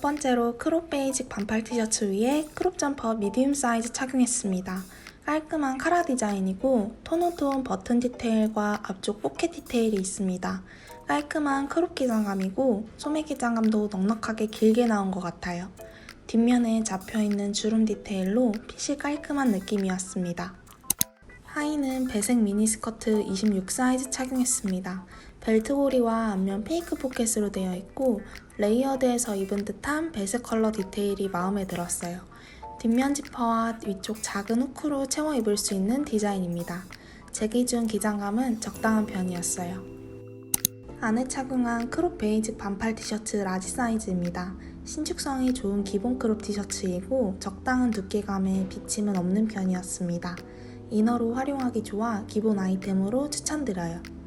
번째로 크롭 베이직 반팔 티셔츠 위에 크롭 점퍼 미디움 사이즈 착용했습니다. 깔끔한 카라 디자인이고 톤오톤 버튼 디테일과 앞쪽 포켓 디테일이 있습니다. 깔끔한 크롭 기장감이고 소매 기장감도 넉넉하게 길게 나온 것 같아요. 뒷면에 잡혀있는 주름 디테일로 핏이 깔끔한 느낌이었습니다. 하의는 배색 미니스커트 26 사이즈 착용했습니다. 벨트고리와 앞면 페이크 포켓으로 되어 있고 레이어드해서 입은 듯한 배색 컬러 디테일이 마음에 들었어요. 뒷면 지퍼와 위쪽 작은 후크로 채워 입을 수 있는 디자인입니다. 제 기준 기장감은 적당한 편이었어요. 안에 착용한 크롭 베이직 반팔 티셔츠 라지 사이즈입니다. 신축성이 좋은 기본 크롭 티셔츠이고 적당한 두께감에 비침은 없는 편이었습니다. 이너로 활용하기 좋아 기본 아이템으로 추천드려요.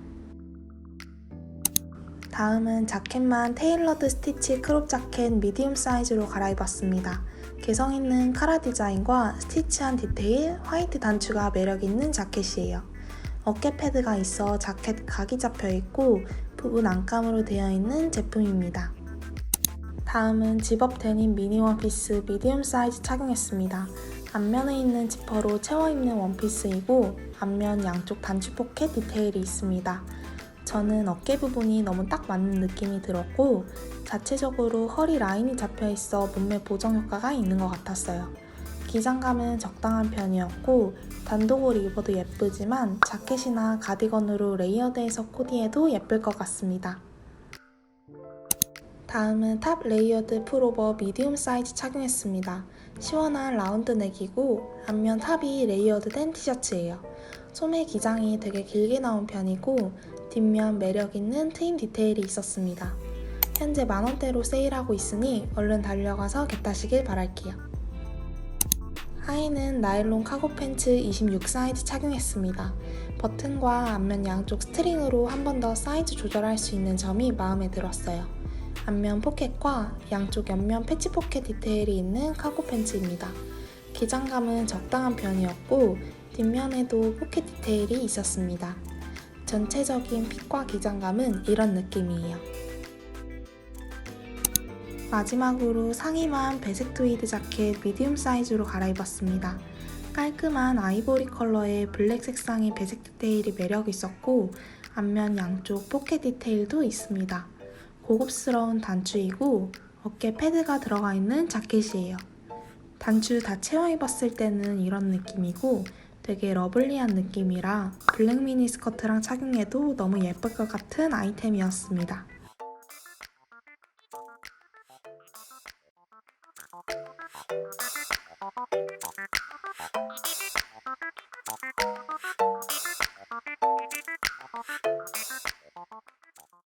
다음은 자켓만 테일러드 스티치 크롭 자켓 미디움 사이즈로 갈아입었습니다. 개성 있는 카라 디자인과 스티치한 디테일, 화이트 단추가 매력있는 자켓이에요. 어깨 패드가 있어 자켓 각이 잡혀 있고 부분 안감으로 되어 있는 제품입니다. 다음은 집업 데님 미니 원피스 미디움 사이즈 착용했습니다. 앞면에 있는 지퍼로 채워 입는 원피스이고 앞면 양쪽 단추 포켓 디테일이 있습니다. 저는 어깨 부분이 너무 딱 맞는 느낌이 들었고 자체적으로 허리 라인이 잡혀 있어 몸매 보정 효과가 있는 것 같았어요. 기장감은 적당한 편이었고 단독으로 입어도 예쁘지만 자켓이나 가디건으로 레이어드해서 코디해도 예쁠 것 같습니다. 다음은 탑 레이어드 풀오버 미디움 사이즈 착용했습니다. 시원한 라운드 넥이고 앞면 탑이 레이어드된 티셔츠예요. 소매 기장이 되게 길게 나온 편이고 뒷면 매력있는 트임 디테일이 있었습니다. 현재 만원대로 세일하고 있으니 얼른 달려가서 겟하시길 바랄게요. 하의는 나일론 카고 팬츠 26 사이즈 착용했습니다. 버튼과 앞면 양쪽 스트링으로 한 번 더 사이즈 조절할 수 있는 점이 마음에 들었어요. 앞면 포켓과 양쪽 옆면 패치 포켓 디테일이 있는 카고 팬츠입니다. 기장감은 적당한 편이었고 뒷면에도 포켓 디테일이 있었습니다. 전체적인 핏과 기장감은 이런 느낌이에요. 마지막으로 상의만 배색 트위드 자켓 미디움 사이즈로 갈아입었습니다. 깔끔한 아이보리 컬러의 블랙 색상의 배색 디테일이 매력 있었고 앞면 양쪽 포켓 디테일도 있습니다. 고급스러운 단추이고 어깨 패드가 들어가 있는 자켓이에요. 단추 다 채워 입었을 때는 이런 느낌이고 되게 러블리한 느낌이라 블랙 미니 스커트랑 착용해도 너무 예쁠 것 같은 아이템이었습니다.